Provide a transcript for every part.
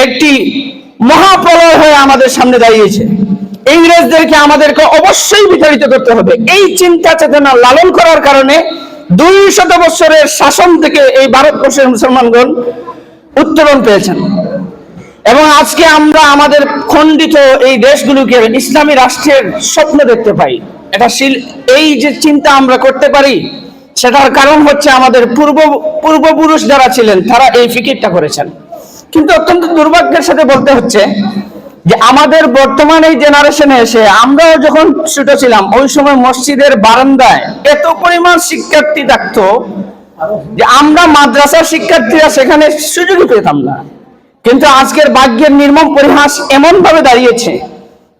একটি মহাপ্রলয় হয়ে আমাদের সামনে দাঁড়িয়েছে। ইংরেজদেরকে আমাদেরকে অবশ্যই বিতাড়িত করতে হবে। এই চিন্তা চেতনা লালন করার কারণে দুই শত বছরের শাসন থেকে এই ভারতবর্ষের মুসলমানগণ উত্তরণ পেয়েছেন। এবং আজকে আমরা আমাদের খণ্ডিত এই দেশগুলোকে ইসলামী রাষ্ট্রের স্বপ্ন দেখতে পাই। এটা শিল- এই যে চিন্তা আমরা করতে পারি, সেটার কারণ হচ্ছে আমাদের পূর্ব পূর্বপুরুষ যারা ছিলেন, তারা এই ফিকিরটা করেছেন। কিন্তু অত্যন্ত দুর্ভাগ্যের সাথে বলতে হচ্ছে যে আমাদের বর্তমান এই জেনারেশনে এসে আমরাও যখন ছোট ছিলাম, ওই সময় মসজিদের বারান্দায় এত পরিমাণ শিক্ষার্থী থাকতো যে আমরা মাদ্রাসার শিক্ষার্থীরা সেখানে সুযোগই পেতাম না। কিন্তু আজকের ভাগ্যের নির্মম পরিহাস এমন ভাবে দাঁড়িয়েছে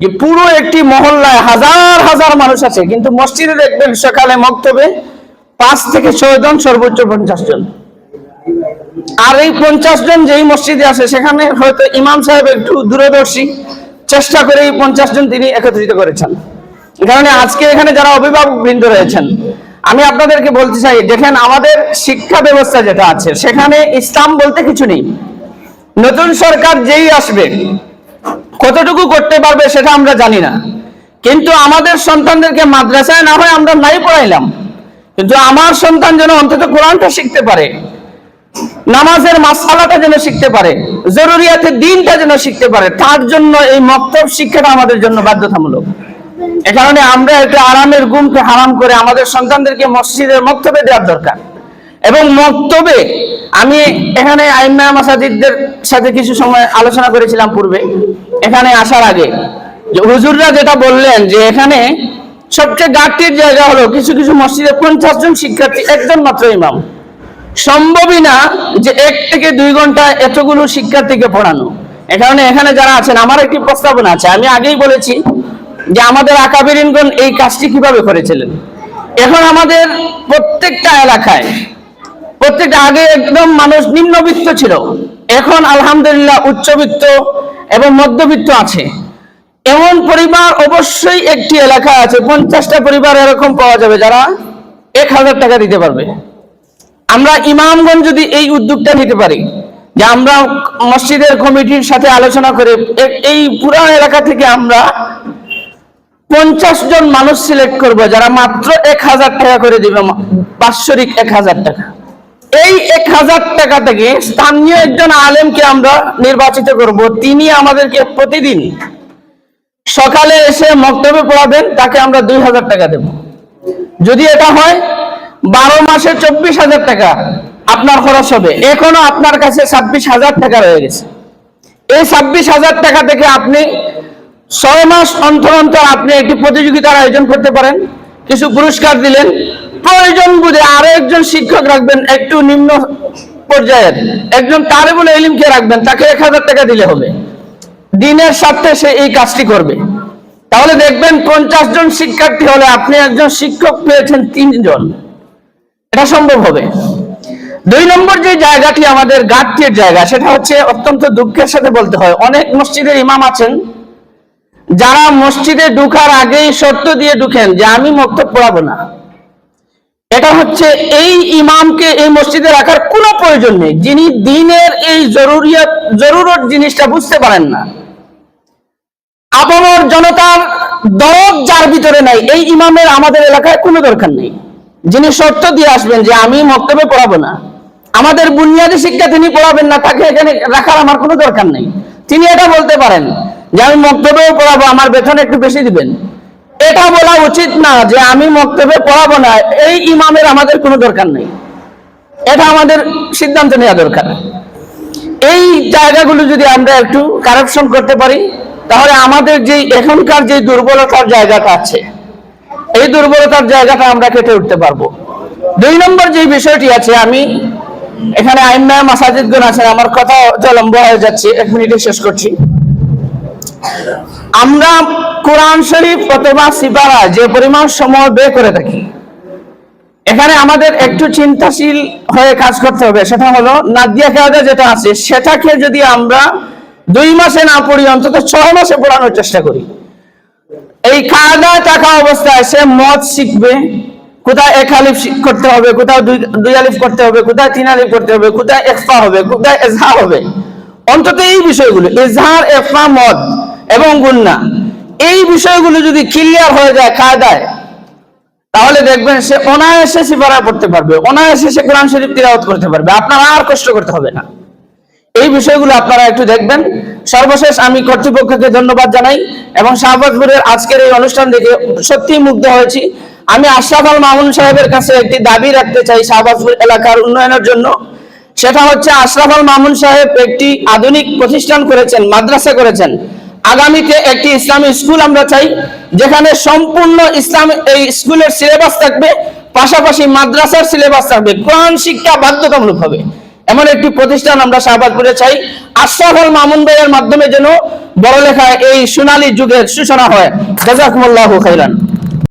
যে পুরো একটি মহল্লায় হাজার হাজার মানুষ আছে, কিন্তু মসজিদে দেখবেন সকালে মক্তবে পাঁচ থেকে ছয় জন সর্বোচ্চ পঞ্চাশ জন। আর এই পঞ্চাশ জন যেই মসজিদে আসে সেখানে হয়তো ইমাম সাহেব একটু দূরদর্শী। চেষ্টা করে এই পঞ্চাশ জন তিনি একত্রিত করেছেন। কারণে আজকে এখানে যারা অভিভাবক বৃন্দ রয়েছেন, আমি আপনাদেরকে বলতে চাই, দেখেন আমাদের শিক্ষা ব্যবস্থা যেটা আছে, সেখানে ইসলাম বলতে কিছু নেই। নতুন সরকার যেই আসবে, কতটুকু করতে পারবে সেটা আমরা জানি না। কিন্তু আমাদের সন্তানদেরকে মাদ্রাসায় না হয় আমরা নাই পড়াইলাম। কিন্তু আমার সন্তান যেন অন্তত কোরআনটা শিখতে পারে নামাজের মাসালাটা যেন শিখতে পারে, জরুরিয়াতের দিনটা যেন শিখতে পারে, তার জন্য এই মক্তব শিক্ষাটা আমাদের জন্য বাধ্যতামূলক। এ কারণে আমরা একটু আরামের গুমকে হারাম করে আমাদের সন্তানদেরকে মসজিদের মক্তবে দেওয়ার দরকার। এবং মক্তবে আমি এখানে আইম্মা মাসাজিদদের সাথে কিছু সময় আলোচনা করেছিলাম পূর্বে। এখানে আসার আগে যে হুজুররা যেটা বললেন যে এখানে সবচেয়ে গাঁটির জায়গা হলো কিছু কিছু মসজিদে পঞ্চাশ জন শিক্ষার্থী, একজন মাত্র ইমাম। সম্ভবই না যে এক থেকে দুই ঘণ্টা এতগুলো শিক্ষার্থীকে পড়ানো। এ কারণে এখানে যারা আছেন, আমার একটি প্রস্তাবনা আছে। আমি আগেই বলেছি যে আমাদের আকাবিরিনগণ এই কাজটি কীভাবে করেছিলেন। এখন আমাদের প্রত্যেকটা এলাকায় প্রত্যেকটা আগে একদম মানুষ নিম্নবিত্ত ছিল। এখন আলহামদুলিল্লাহ উচ্চবিত্ত এবং মধ্যবিত্ত আছে। এমন পরিবার অবশ্যই একটি এলাকা আছে। পঞ্চাশটা পরিবার এরকম পাওয়া যাবে যারা এক হাজার টাকা দিতে পারবে। আমরা ইমামগঞ্জ যদি এই উদ্যোগটা নিতে পারি, যে আমরা মসজিদের কমিটির সাথে আলোচনা করে এই পুরো এলাকা থেকে আমরা পঞ্চাশ জন মানুষ সিলেক্ট করব, যারা মাত্র এক হাজার টাকা করে দিবে বাৎসরিক এক হাজার টাকা। এই এক হাজার টাকা থেকে স্থানীয় একজন আলেমকে আমরা নির্বাচিত করব, তিনি আমাদেরকে প্রতিদিন সকালে এসে মক্তবে পড়াবেন, তাকে আমরা দুই হাজার টাকা দেব। যদি এটা হয় বারো মাসে চব্বিশ হাজার টাকা আপনার খরচ হবে। এখনও আপনার কাছে ছাব্বিশ হাজার টাকা রয়ে গেছে। এই ছাব্বিশ হাজার টাকা থেকে আপনি ছয় মাস অন্তর অন্তর আপনি একটি প্রতিযোগিতার আয়োজন করতে পারেন। কিছু পুরস্কার দিলেন। প্রয়োজন বুঝে আরও একজন শিক্ষক রাখবেন একটু নিম্ন পর্যায়ের। একজন তারে বলে এলিমকে রাখবেন, তাকে এক হাজার টাকা দিলে হবে। দিনের স্বার্থে সে এই কাজটি করবে। তাহলে দেখবেন পঞ্চাশ জন শিক্ষার্থী হলে আপনি একজন শিক্ষক পেয়েছেন তিনজন। এটা সম্ভব হবে। দুই নম্বর যে জায়গাটি আমাদের গাঠটির জায়গা, সেটা হচ্ছে অত্যন্ত দুঃখের সাথে বলতে হয়। অনেক মসজিদের ইমাম আছেন, যারা মসজিদে ঢুকার আগেই শর্ত দিয়ে ঢুকেন যে আমি মক্তব পড়াবো না। এটা হচ্ছে এই ইমামকে এই মসজিদে রাখার কোনো প্রয়োজন নেই, যিনি দিনের এই জরুরিয়াত জরুরত জিনিসটা বুঝতে পারেন না। আপামর জনতার দরদ যার ভিতরে নাই, এই ইমামের আমাদের এলাকায় কোনো দরকার নেই। যিনি শর্ত দিয়ে আসবেন যে আমি মক্তবে পড়াবো না, আমাদের বুনিয়াদী শিক্ষা তিনি পড়াবেন না, তাকে এখানে রাখার আমার কোনো দরকার নেই। তিনি এটা বলতে পারেন যে আমি মক্তবেও পড়াবো, আমার বেতন একটু বেশি দিবেন। এটা বলা উচিত না যে আমি মক্তবে পড়াবো না, এই ইমামের আমাদের কোনো দরকার নেই। এটা আমাদের সিদ্ধান্ত নেওয়া দরকার। এই জায়গাগুলো যদি আমরা একটু কারাপশন করতে পারি, তাহলে আমাদের যে এখনকার যে দুর্বলতার জায়গাটা আছে এই দুর্বলতার জায়গাটা আমরা কেটে উঠতে পারব। দুই নম্বর যে বিষয়টি আছে, আমি এখানে আইম্মা মাসাজিদগণ আছেন, আমার কথা লম্বা হয়ে যাচ্ছে। এক মিনিটে শেষ করছি। আমরা কোরআন শরীফ অথবা সিপারা যে পরিমাণ সময় ব্যয় করে থাকি, এখানে আমাদের একটু চিন্তাশীল হয়ে কাজ করতে হবে। সেটা হলো, নাদিয়া কায়দা যেটা আছে, সেটাকে যদি আমরা দুই মাসে না পড়ি, অন্তত ছয় মাসে পড়ানোর চেষ্টা করি। এই কায়দায় থাকা অবস্থায় সে মদ শিখবে, কোথায় এক আলিফ করতে হবে কোথাও দুই আলিফ করতে হবে, কোথায় তিন আলিফ করতে হবে, কোথায় একফা হবে, কোথায় এজহা হবে। অন্তত এই বিষয়গুলো, ইজহার এফা মদ এবং গুন্না, এই বিষয়গুলো যদি ক্লিয়ার হয়ে যায় কায়দায়, তাহলে দেখবেন সে অনায়াসে সিপারা পড়তে পারবে, অনায়াসে সে কোরআন শরীফ তিলাওয়াত করতে পারবে। আপনার আর কষ্ট করতে হবে না। এই বিষয়গুলো আপনারা একটু দেখবেন। সর্বশেষ আমি কর্তৃপক্ষকে ধন্যবাদ জানাই এবং শাহবাজপুরের আজকের এই অনুষ্ঠান দেখে সত্যি মুগ্ধ হয়েছি। আমি আশরাফ আল মামুন সাহেবের কাছে একটি দাবি রাখতে চাই শাহবাজপুর এলাকার উন্নয়নের জন্য। সেটা হচ্ছে আশরাফ আল মামুন সাহেব একটি আধুনিক প্রতিষ্ঠান করেছেন, মাদ্রাসা করেছেন। আগামীতে একটি ইসলামী স্কুল আমরা চাই, যেখানে সম্পূর্ণ ইসলাম এই স্কুলের সিলেবাস থাকবে, পাশাপাশি মাদ্রাসার সিলেবাস থাকবে। কোরআন শিক্ষা বাধ্যতামূলক হবে। এমন একটি প্রতিষ্ঠান আমরা শাহবাজপুরে চাই। আশরাফুল মামুন ভাইয়ের মাধ্যমে যেন বড়লেখা এই সোনালী যুগের সূচনা হয়। জাজাকুমুল্লাহ খাইরান।